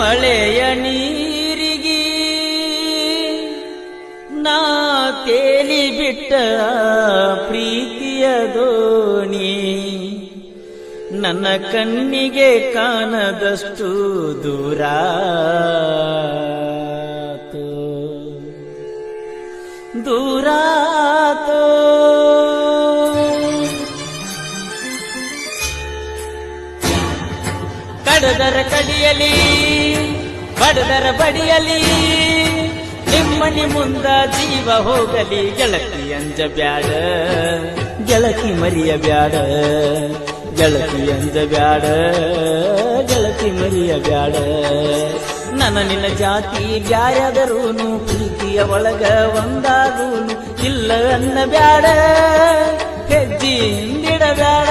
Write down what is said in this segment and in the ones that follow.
ಮಳೆಯ ನೀರಿಗಿ ನಾ ತೇಲಿ ಬಿಟ್ಟ ಪ್ರೀತಿಯ ದೋಣಿ. ನನ್ನ ಕಣ್ಣಿಗೆ ಕಾಣದಷ್ಟು ದೂರ. ದೂರಾತೋ ಕಡದರ ಕಡಿಯಲಿ ಬಡದರ ಬಡಿಯಲಿ ನಿಮ್ಮನಿ ಮುಂದ ಜೀವ ಹೋಗಲಿ. ಗೆಳತಿ ಅಂಜ ಬ್ಯಾಡ, ಗೆಳತಿ ಮರಿಯ ಬ್ಯಾಡ, ಗೆಳತಿ ಅಂಜ ಬ್ಯಾಡ, ಗೆಳತಿ ಮರಿಯ ಬ್ಯಾಡ. ನನ್ನ ನಿನ್ನ ಜಾತಿ ಬ್ಯಾರದರೂನು ಪ್ರೀತಿಯ ಒಳಗ ಒಂದಾದೂನು, ಇಲ್ಲ ಅನ್ನ ಬ್ಯಾಡ ಹೆಜ್ಜಿ ಹಿಂದಿಡಬ್ಯಾಡ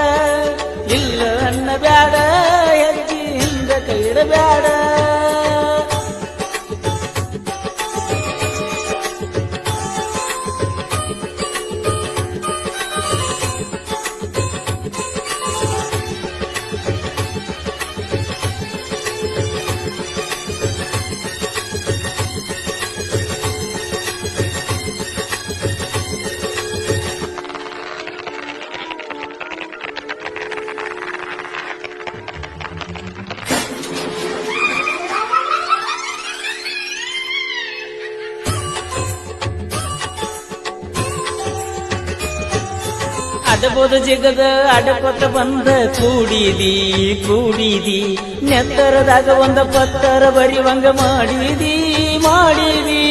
ಇಲ್ಲ ಅನ್ನ ಬ್ಯಾಡ ಹೆಜ್ಜಿ ಹಿಂದ ಕೈಡಬ್ಯಾಡ ಅಡಬೋದ ಜಗದ ಅಡಕೊತ್ತ ಬಂದ ಕೂಡಿದಿ ಕೂಡಿದಿ. ನೆತ್ತರದಾಗ ಒಂದ ಪತ್ತರ ಬರಿವಂಗ ಮಾಡಿದಿ ಮಾಡಿದಿ.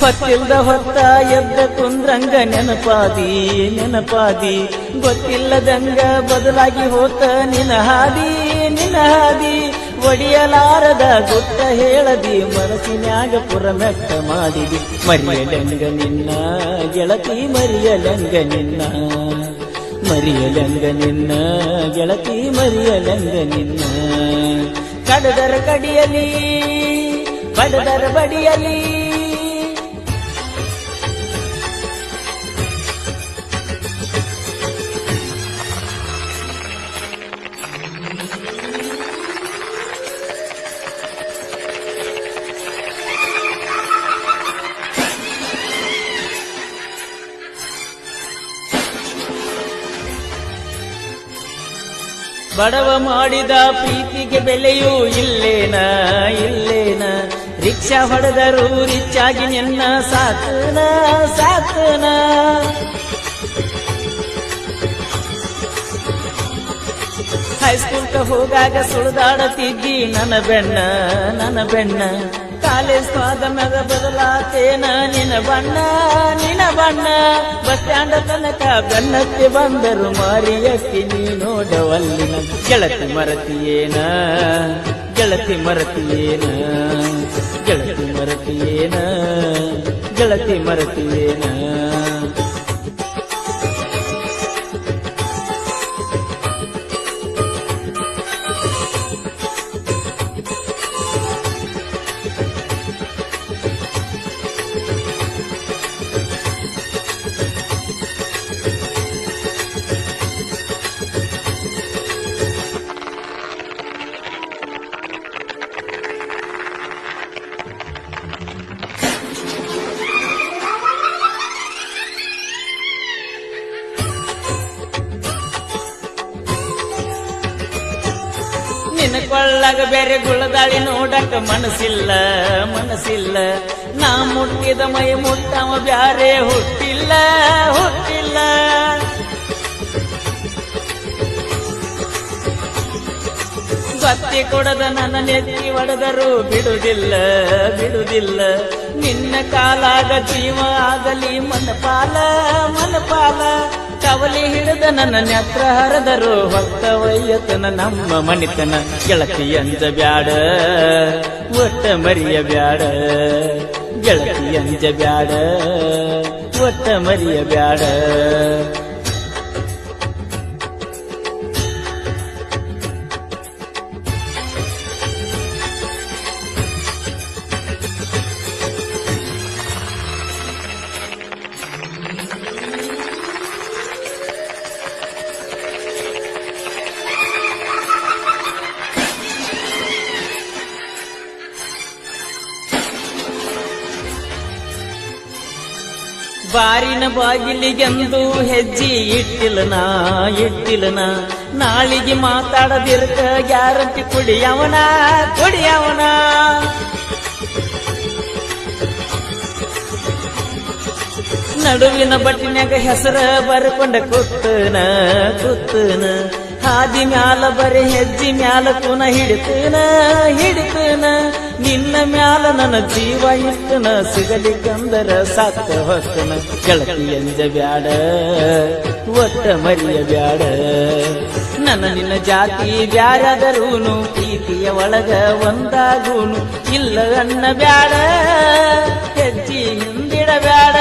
ಪತ್ತಿಲ್ದ ಹೊತ್ತ ಎದ್ದ ಕುಂದ್ರಂಗ ನೆನಪಾದಿ ನೆನಪಾದಿ. ಗೊತ್ತಿಲ್ಲದಂಗ ಬದಲಾಗಿ ಹೋತ ನಿನ ಹಾದಿ ನಿನ ಹಾದಿ ಒಡಿಯಲಾರದ ಗುಟ್ಟ ಹೇಳದಿ, ಮನಸ್ಸಿನ್ಯಾಗ ಪುರಮೆಟ್ಟ ಮಾಡಿದಿ. ಮರಿಯಲಂಗ ನಿನ್ನ, ಗೆಳತಿ ಮರಿಯಲಂಗ ನಿನ್ನ. ಮರಿಯಲಂಗ ನಿನ್ನ, ಗೆಳತಿ ಮರಿಯಲಂಗ ನಿನ್ನ. ಕಡದರ ಕಡಿಯಲಿ ಬಡದರ ಬಡಿಯಲಿ. ಬಡವ ಮಾಡಿದ ಪ್ರೀತಿಗೆ ಬೆಲೆಯೂ ಇಲ್ಲೇನ ಇಲ್ಲೇನ. ರಿಕ್ಷಾ ಹೊಡೆದರು ರಿಚ್ಚಾಗಿ ನಿನ್ನ ಸಾತನ ಸಾತನ ಹೈಸ್ಕೂಲ್ಗೆ ಹೋಗಾಗ ಸುಳಿದಾಡತಿದ್ದಿ ನನ್ನ ಬೆಣ್ಣ ನನ್ನ ಬೆಣ್ಣ ಕಾಲೇಜ್ ಸ್ವಾದ ಮ್ಯಾಗ ಬದಲಾತೇನ ನಿನ ಬಣ್ಣ ನಿನ ಬಣ್ಣ. ಬಸ್ ಸ್ಟ್ಯಾಂಡ್ ತನಕ ಬೆನ್ನತ್ತಿ ಬಂದರು ಮಾರಿಯಕ್ಕಿ ನೀ ನೋಡವಲ್ಲಿನ ಗೆಳತಿ ಮರತಿಯೇನ? ಗೆಳತಿ ಮರತಿಯೇನ? ಗೆಳತಿ ಮರತಿಯೇನ? ಗೆಳತಿ ಮರತಿಯೇನ? ನಿನ್ನ ಬೇರೆ ಗುಳದಾಳಿ ನೋಡಕ ಮನಸ್ಸಿಲ್ಲ ಮನಸ್ಸಿಲ್ಲ. ನಾ ಮುಟ್ಟಿದ ಮೈ ಮುಟ್ಟವ ಬ್ಯಾರೆ ಹುಟ್ಟಿಲ್ಲ ಹುಟ್ಟಿಲ್ಲ. ಬತ್ತಿ ಕೊಡದ ನನ್ನ ನೆತ್ತಿ ಒಡೆದರು ಬಿಡುದಿಲ್ಲ ಬಿಡುದಿಲ್ಲ. ನಿನ್ನ ಕಾಲಾಗ ಜೀವ ಆಗಲಿ ಮನಪಾಲ ಮನಪಾಲ. ಕವಲಿ ಹಿಡಿದ ನನ್ನ ನೆತ್ರ ಹರದರು ಹೊತ್ತ ವಯ್ಯತನ ನಮ್ಮ ಮಣಿತನ ಗೆಳತಿ ಅಂಜ ಬ್ಯಾಡ, ಒಟ್ಟ ಮರಿಯ ಬ್ಯಾಡ, ಗೆಳತಿ ಅಂಜ ಬ್ಯಾಡ, ಒಟ್ಟ ಮರಿಯ ಬ್ಯಾಡ. ಬಾರಿನ ಬಾಗಿಲಿಗೆಂದು ಹೆಜ್ಜೆ ಇಟ್ಟಿಲ್ಲನ ಇಟ್ಟಿಲ್ಲನ ನಾಳಿಗೆ ಮಾತಾಡದಿರ್ಕ ಗ್ಯಾರಂಟಿ ಕುಡಿಯವನ ಕುಡಿಯವನ. ನಡುವಿನ ಬಟ್ಟಿನ್ಯಾಗ ಹೆಸರ ಬರ್ಕೊಂಡ ಕುತ್ತನ ಕುತ್ತನ ಹಾದಿ ಮ್ಯಾಲ ಬರೀ ಹೆಜ್ಜಿ ಮ್ಯಾಲ ಕುನ ಹಿಡಿತನ ಹಿಡಿತನ. ನಿನ್ನ ಮ್ಯಾಲ ನನ್ನ ಜೀವ ಇಷ್ಟನ ಸಿಗಲಿಕ್ಕಂದರ ಸಾಕ ಹೊಸನ ಗೆಳತಿ ಎಂಜ ಬ್ಯಾಡ, ಒಟ್ಟ ಮರಿಯ ಬ್ಯಾಡ. ನನ್ನ ನಿನ್ನ ಜಾತಿ ಬ್ಯಾರಾದರೂನು, ಪ್ರೀತಿಯ ಒಳಗ ಒಂದಾಗೂನು. ಇಲ್ಲ ಅನ್ನ ಬ್ಯಾಡ, ಹೆಜ್ಜಿ ಹಿಂದಿಡಬ್ಯಾಡ.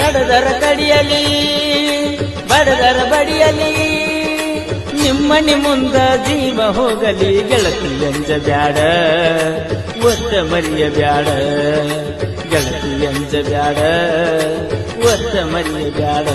ಕಡದರ ಕಡಿಯಲಿ ಬಡದರ ಬಡಿಯಲಿ ನಿಮ್ಮನಿ ಮುಂದ ಜೀವ ಹೋಗಲಿ, ಗೆಳತಿ ಎಂಜ ಬ್ಯಾಡ. ಒತ್ತ ಮರಿಯ ಬ್ಯಾಡ. ಗೆಳತಿ ಎಂಜ ಬ್ಯಾಡ. ಒತ್ತ ಮರಿಯ ಬ್ಯಾಡ.